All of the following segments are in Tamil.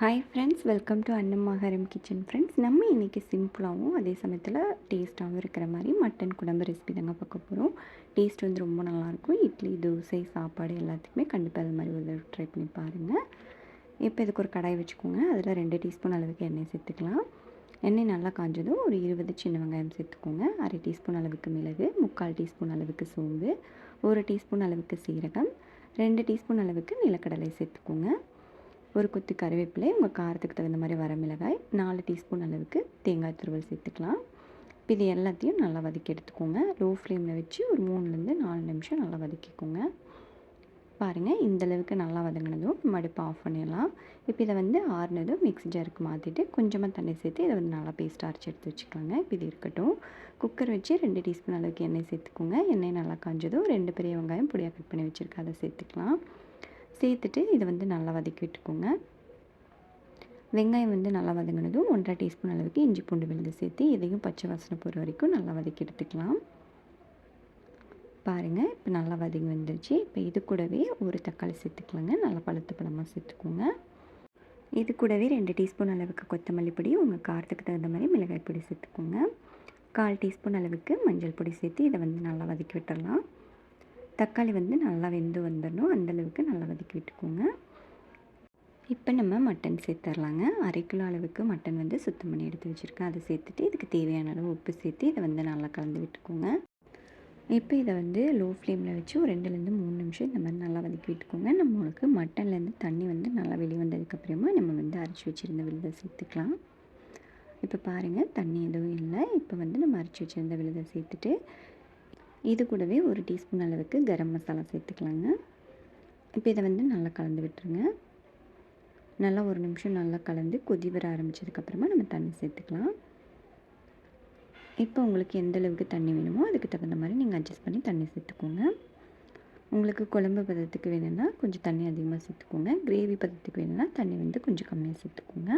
Hi friends welcome to Annamakaram kitchen friends நம்ம இன்றைக்கி சிம்பிளாகவும் அதே சமயத்தில் டேஸ்ட்டாகவும் இருக்கிற மாதிரி மட்டன் குழம்பு ரெசிபி தாங்க பார்க்க போகிறோம் டேஸ்ட் வந்து ரொம்ப நல்லாயிருக்கும் இட்லி தோசை சாப்பாடு எல்லாத்துக்குமே கண்டிப்பாக அது மாதிரி ஒரு ட்ரை பண்ணி பாருங்கள் இப்போ இதுக்கு ஒரு கடாய் வச்சுக்கோங்க. அதில் ரெண்டு டீஸ்பூன் அளவுக்கு எண்ணெய் சேர்த்துக்கலாம். எண்ணெய் நல்லா காஞ்சதும் ஒரு இருபது சின்ன வெங்காயம் சேர்த்துக்கோங்க. அரை டீஸ்பூன் அளவுக்கு மிளகு முக்கால் டீஸ்பூன் அளவுக்கு சோம்பு ஒரு டீஸ்பூன் அளவுக்கு சீரகம் ரெண்டு டீஸ்பூன் அளவுக்கு நிலக்கடலை சேர்த்துக்கோங்க. ஒரு கொத்து கருவேப்பிலை உங்கள் காரத்துக்கு தகுந்த மாதிரி வர மிளகாய் நாலு டீஸ்பூன் அளவுக்கு தேங்காய் துருவல் சேர்த்துக்கலாம். இப்போ இது எல்லாத்தையும் நல்லா வதக்கி எடுத்துக்கோங்க. லோ ஃப்ளேமில் வச்சு ஒரு மூணுலேருந்து நாலு நிமிஷம் நல்லா வதக்கிக்கோங்க. பாருங்கள் இந்தளவுக்கு நல்லா வதங்கினதும் மடுப்பு ஆஃப் பண்ணிடலாம். இப்போ இதை வந்து ஆறுனதும் மிக்ஸி ஜாருக்கு மாற்றிட்டு கொஞ்சமாக தண்ணி சேர்த்து இதை வந்து நல்லா பேஸ்ட் அரைச்சி எடுத்து வச்சுக்கோங்க இப்போ இது இருக்கட்டும். குக்கர் வச்சு ரெண்டு டீஸ்பூன் அளவுக்கு எண்ணெய் சேர்த்துக்கோங்க. எண்ணெய் நல்லா காஞ்சதும் ரெண்டு பெரிய வெங்காயம் பொடியாக கட் பண்ணி வச்சுருக்கேன் அதை சேர்த்துக்கலாம். சேர்த்துட்டு இதை வந்து நல்லா வதக்கி விட்டுக்கோங்க. வெங்காயம் வந்து நல்லா வதங்கினதும் ஒன்றரை டீஸ்பூன் அளவுக்கு இஞ்சி பூண்டு விழுந்து சேர்த்து இதையும் பச்சை வாசனை போகிற வரைக்கும் நல்லா வதக்கி எடுத்துக்கலாம். பாருங்கள் இப்போ நல்லா வதங்கி வந்துருச்சு. இப்போ இது கூடவே ஒரு தக்காளி சேர்த்துக்கலாங்க. நல்லா பழுத்து பழமாக சேர்த்துக்கோங்க. இது கூடவே ரெண்டு டீஸ்பூன் அளவுக்கு கொத்தமல்லி பொடி உங்கள் காரத்துக்கு தகுந்த மாதிரி மிளகாய் பொடி சேர்த்துக்கோங்க. கால் டீஸ்பூன் அளவுக்கு மஞ்சள் பொடி சேர்த்து இதை வந்து நல்லா வதக்கி விட்டுடலாம் தக்காளி வந்து நல்லா வெந்து வந்துடணும் அந்தளவுக்கு நல்லா வதக்கி விட்டுக்கோங்க. இப்போ நம்ம மட்டன் சேர்த்துர்லாங்க. அரை கிலோ அளவுக்கு மட்டன் வந்து சுத்தம் பண்ணி எடுத்து வச்சுருக்கேன். அதை சேர்த்துட்டு இதுக்கு தேவையான அளவு உப்பு சேர்த்து இதை வந்து நல்லா கலந்து விட்டுக்கோங்க. இப்போ இதை வந்து லோ ஃப்ளேமில் வச்சு ஒரு ரெண்டுலேருந்து மூணு நிமிஷம் இந்த மாதிரி நல்லா வதக்கி விட்டுக்கோங்க. நம்மளுக்கு மட்டன்லேருந்து தண்ணி வந்து நல்லா வெளியே வந்ததுக்கப்புறமா நம்ம வந்து அரைச்சி வச்சுருந்த விழுதை சேர்த்துக்கலாம். இப்போ பாருங்கள் தண்ணி எதுவும் இல்லை. இப்போ வந்து நம்ம அரைச்சி வச்சுருந்த விழுதை சேர்த்துட்டு இது கூடவே ஒரு டீஸ்பூன் அளவுக்கு கரம் மசாலா சேர்த்துக்கலாங்க. இப்போ இதை வந்து நல்லா கலந்து விட்டுருங்க. நல்லா ஒரு நிமிஷம் நல்லா கலந்து கொதி வர ஆரம்பித்ததுக்கப்புறமா நம்ம தண்ணி சேர்த்துக்கலாம். இப்போ உங்களுக்கு எந்த அளவுக்கு தண்ணி வேணுமோ அதுக்கு தகுந்த மாதிரி நீங்கள் அட்ஜஸ்ட் பண்ணி தண்ணி சேர்த்துக்கோங்க. உங்களுக்கு குழம்பு பதத்துக்கு வேணும்னா கொஞ்சம் தண்ணி அதிகமாக சேர்த்துக்கோங்க. கிரேவி பதத்துக்கு வேணும்னா தண்ணி வந்து கொஞ்சம் கம்மியாக சேர்த்துக்கோங்க.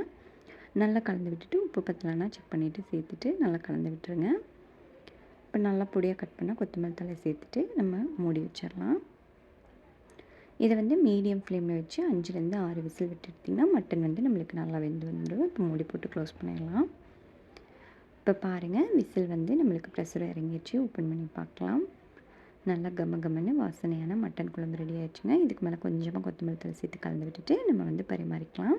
நல்லா கலந்து விட்டுட்டு உப்பு பத்தலைன்னா செக் பண்ணிவிட்டு சேர்த்துட்டு நல்லா கலந்து விட்டுருங்க. இப்போ நல்லா பொடியாக கட் பண்ணால் கொத்தமல்லி தலை சேர்த்துட்டு நம்ம மூடி வச்சிடலாம். இதை வந்து மீடியம் ஃப்ளேமில் வச்சு அஞ்சுலேருந்து ஆறு விசில் விட்டு எடுத்திங்கன்னா மட்டன் வந்து நம்மளுக்கு நல்லா வெந்து வந்துடும் இப்போ மூடி போட்டு க்ளோஸ் பண்ணிடலாம். இப்போ பாருங்கள் விசில் வந்து நம்மளுக்கு ப்ரெஷர் இறங்கிடுச்சு. ஓப்பன் பண்ணி பார்க்கலாம். நல்லா கம கமன்னு வாசனையான மட்டன் குழம்பு ரெடி ஆயிடுச்சுங்க. இதுக்கு மேலே கொஞ்சமாக கொத்தமல்லி தலை சேர்த்து கலந்து விட்டுட்டு நம்ம வந்து பரிமாறிக்கலாம்.